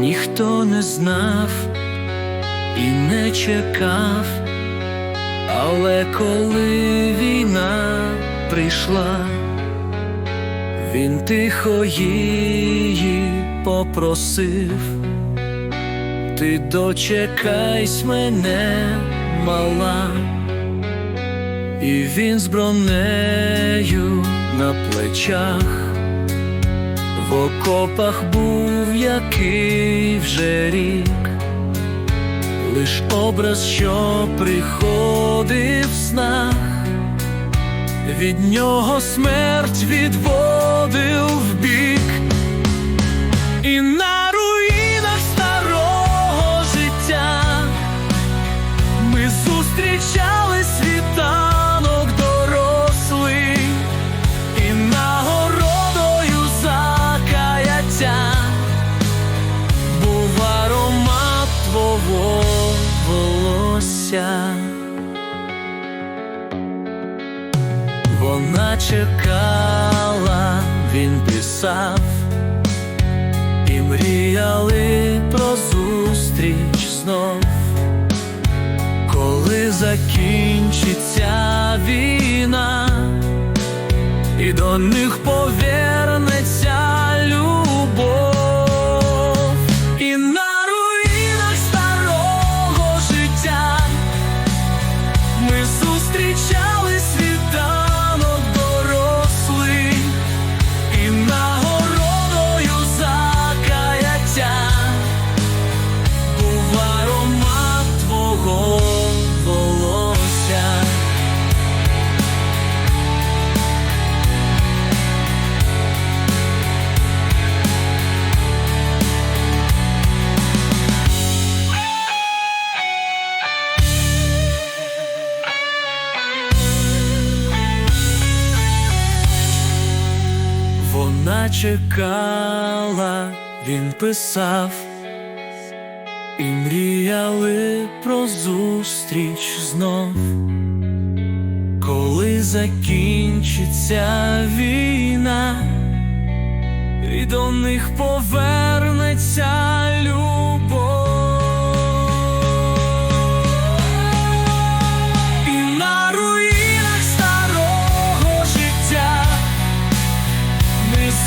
ніхто не знав і не чекав, але коли війна прийшла, він тихо її попросив, ти дочекайсь мене, мала, і він з бронею на плечах. В окопах був який вже рік, лиш образ, що приходив в снах, від нього смерть відводив в бік, і на руїнах старого життя ми зустрічали Чекала, він писав, і мріяли про зустріч знов. Коли закінчиться війна, і до них повернеться Вона чекала, він писав, і мріяли про зустріч знов, коли закінчиться війна, і до них повернеться любов.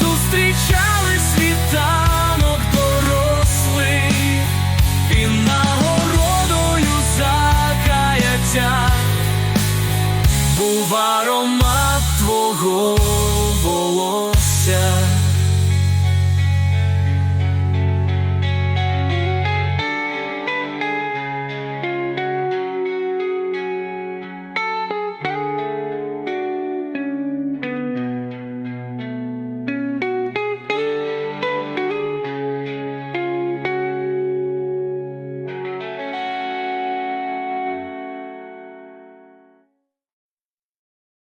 Зустрічали світанок дорослий, і нагородою закаяття. Був аромат твого